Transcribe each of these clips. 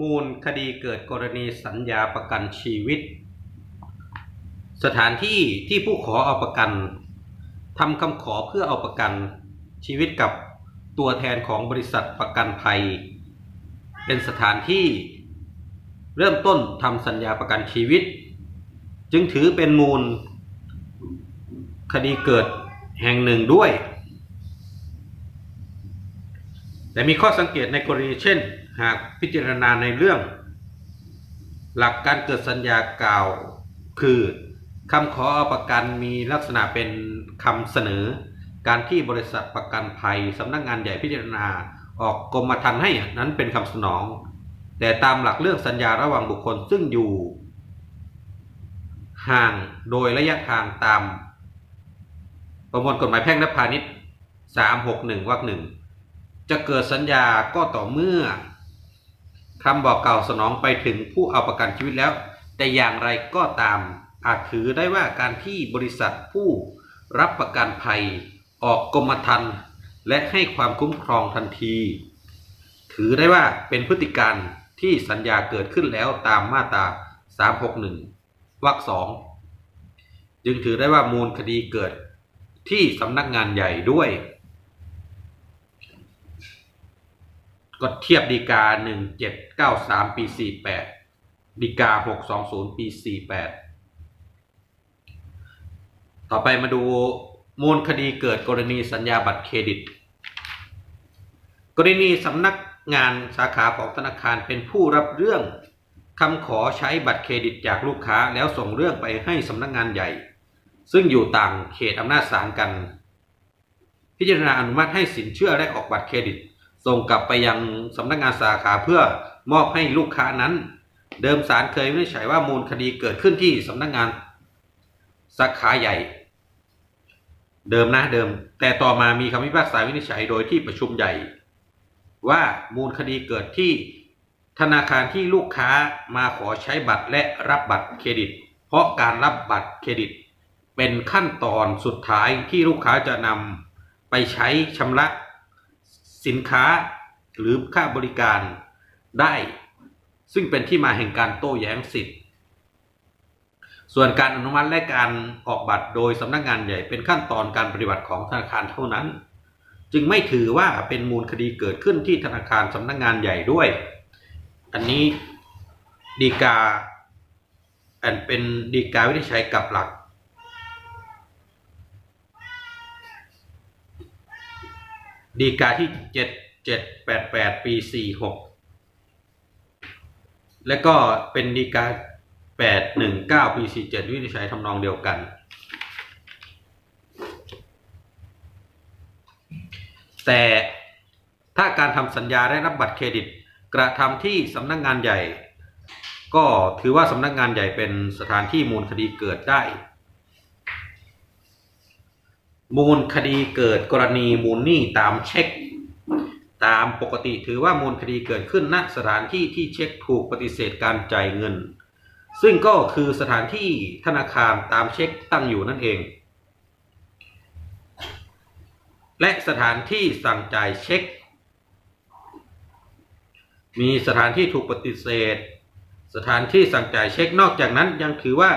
มูลคดีเกิดกรณีสัญญาประกันชีวิต สถานที่ที่ผู้ขอเอาประกันทำคำขอเพื่อเอาประกันชีวิตกับตัวแทนของบริษัทประกันภัย เป็นสถานที่เริ่มต้นทำสัญญาประกันชีวิต จึงถือเป็นมูลคดีเกิดแห่งหนึ่งด้วย แต่มีข้อสังเกตในกรณีเช่น หากพิจารณาในเรื่อง หลักการเกิดสัญญากล่าว คือคำขออประกันมีลักษณะเป็นคำเสนอ การที่บริษัทประกันภัยสำนักงานใหญ่พิจารณาออกกรมธรรม์ให้นั้นเป็นคำสนอง แต่ตามหลักเรื่องสัญญาระหว่างบุคคลซึ่งอยู่ ห่างโดยระยะทางตาม ประมวลกฎหมายแพ่งและพาณิชย์ 361วรรคหนึ่งจะเกิดสัญญาก็ต่อเมื่อ คำบอกกล่าวสนองไปถึงผู้เอาประกันชีวิตแล้ว แต่อย่างไรก็ตาม อาจถือได้ว่าการที่บริษัทผู้รับประกันภัย ออกกรมธรรม์และให้ความคุ้มครองทันที ถือได้ว่าเป็นพฤติการที่สัญญาเกิดขึ้นแล้วตามมาตรา 361 วรรคสองจึงถือได้ว่ามูลคดีเกิดที่สำนักงานใหญ่ด้วย ก็เทียบดีกา 1793 ปี 48 ดีกา 620 ปี 48 ต่อไปมาดูมูลคดีเกิดกรณีสัญญาบัตรเครดิต กรณีสำนักงานสาขาของธนาคารเป็นผู้รับเรื่องคำขอใช้บัตรเครดิตจากลูกค้าแล้วส่งเรื่องไปให้สำนักงานใหญ่ ซึ่งอยู่ต่างเขตอำนาจศาลกัน พิจารณาอนุมัติให้สินเชื่อและออกบัตรเครดิต ส่งกลับไปยังสำนักงานสาขาเพื่อมอบให้ลูกค้านั้น เดิมศาลเคยวินิจฉัยว่ามูลคดีเกิดขึ้นที่สำนักงานสาขาใหญ่ เดิมนะเดิม แต่ต่อมามีคำพิพากษาวินิจฉัยโดยที่ประชุมใหญ่ ว่ามูลคดีเกิดที่ธนาคารที่ลูกค้ามาขอใช้บัตรและรับบัตรเครดิต เพราะการรับบัตรเครดิต เป็นขั้นตอนสุดท้ายที่ลูกค้าจะนำไปใช้ชำระ สินค้าหรือค่าบริการได้ ซึ่งเป็นที่มาแห่งการโต้แย้งสิทธิ์ ส่วนการอนุมัติและการออกบัตรโดยสำนักงานใหญ่เป็นขั้นตอนการปฏิบัติของธนาคารเท่านั้น จึงไม่ถือว่าเป็นมูลคดีเกิดขึ้นที่ธนาคารสำนักงานใหญ่ด้วย อันนี้ดีกาอันเป็นดีกาวินิจฉัยกับหลัก ดีกาที่เจ็ดเจ็ดแปดแปดปีสี่หกและก็เป็นดีกาแปดหนึ่งเก้าปีสี่เจ็ดวินิจฉัยทำนองเดียวกัน แต่ถ้าการทำสัญญาได้รับบัตรเครดิต กระทำที่สำนักงานใหญ่ ก็ถือว่าสำนักงานใหญ่เป็นสถานที่มูลคดีเกิดได้ มูลคดีเกิดกรณีมูลหนี้ตามเช็ค ตามปกติถือว่ามูลคดีเกิดขึ้นณสถานที่ที่เช็คถูกปฏิเสธการจ่ายเงิน ซึ่งก็คือสถานที่ธนาคารตามเช็คตั้งอยู่นั่นเอง และสถานที่สั่งจ่ายเช็ค มีสถานที่ถูกปฏิเสธ สถานที่สั่งจ่ายเช็คนอกจากนั้นยังถือว่า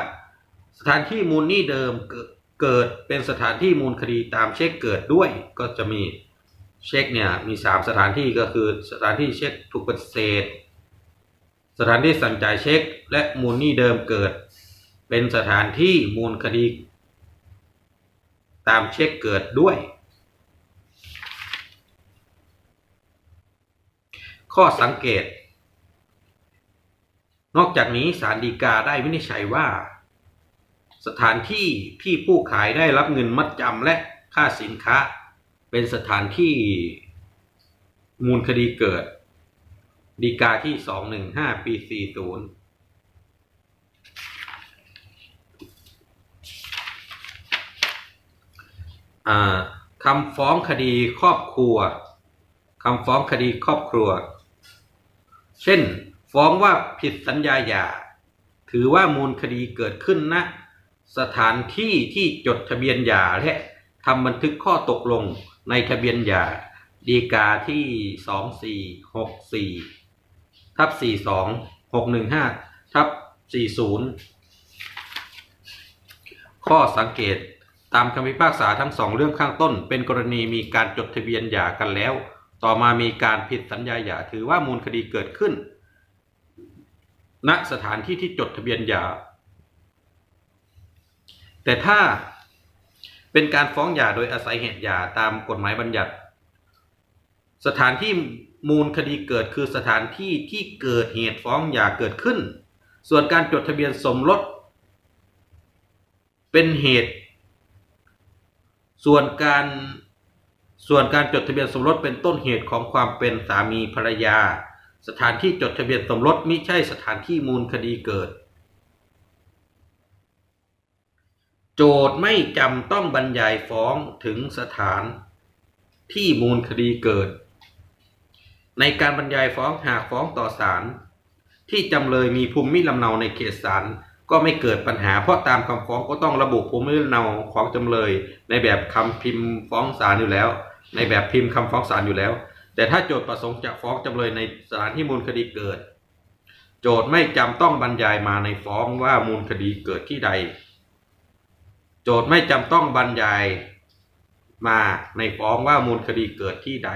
สถานที่มูลหนี้เดิมเกิด เกิดเป็นสถานที่มูลคดีตามเช็คเกิดด้วยก็จะมีเช็คเนี่ยมีสามสถานที่ก็คือสถานที่เช็คถูกปฏิเสธ สถานที่สั่งจ่ายเช็ค และมูลหนี้เดิมเกิด เป็นสถานที่มูลคดี ตามเช็คเกิดด้วย ข้อสังเกต นอกจากนี้ศาลฎีกาได้วินิจฉัยว่า สถานที่ที่ผู้ขายได้รับเงินมัดจำและค่าสินค้า เป็นสถานที่มูลคดีเกิดดีกาที่ 215 ปี 40คำฟ้องคดีครอบครัวคำฟ้องคดีครอบครัว เช่น ฟ้องว่าผิดสัญญาหย่า ถือว่ามูลคดีเกิดขึ้นณ สถานที่ที่จดทะเบียนหย่าและทำบันทึกข้อตกลงในทะเบียนหย่าดีกาที่2464ทับสี่สองหกหนึ่งห้าทับสี่ศูนย์ข้อสังเกตตามคำพิพากษาทั้งสองเรื่องข้างต้น เป็นกรณีมีการจดทะเบียนหย่ากันแล้ว ต่อมามีการผิดสัญญาหย่าถือว่ามูลคดีเกิดขึ้นณสถานที่ที่จดทะเบียนหย่า แต่ถ้าเป็นการฟ้องหย่าโดยอาศัยเหตุหย่าตามกฎหมายบัญญัติ สถานที่มูลคดีเกิดคือสถานที่ที่เกิดเหตุฟ้องหย่าเกิดขึ้น ส่วนการจดทะเบียนสมรสเป็นเหตุ ส่วนการส่วนการจดทะเบียนสมรสเป็นต้นเหตุของความเป็นสามีภรรยา สถานที่จดทะเบียนสมรสมิใช่สถานที่มูลคดีเกิด โจทย์ไม่จำต้องบรรยายฟ้องถึงสถานที่มูลคดีเกิด ในการบรรยายฟ้องหากฟ้องต่อศาลที่จำเลยมีภูมิลำเนาในเขตศาลก็ไม่เกิดปัญหาเพราะตามคำฟ้องก็ต้องระบุภูมิลำเนาของจำเลย ในแบบคำพิมพ์ฟ้องศาลอยู่แล้ว ในแบบพิมพ์คำฟ้องศาลอยู่แล้ว แต่ถ้าโจทย์ประสงค์จะฟ้องจำเลยในสถานที่มูลคดีเกิด โจทย์ไม่จำต้องบรรยายมาในฟ้องว่ามูลคดีเกิดที่ใด โจทย์ไม่จำต้องบรรยายมาในฟ้องว่ามูลคดีเกิดที่ใด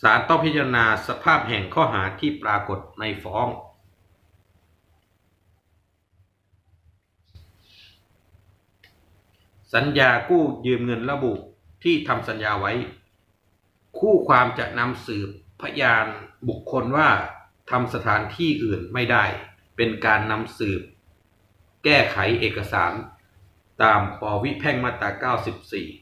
ศาลต้องพิจารณาสภาพแห่งข้อหาที่ปรากฏในฟ้อง สัญญากู้ยืมเงินระบุที่ทำสัญญาไว้ คู่ความจะนำสืบพยานบุคคลว่าทำสถานที่อื่นไม่ได้ เป็นการนำสืบ แก้ไขเอกสาร ตามปวิแพ่งมาตรา 94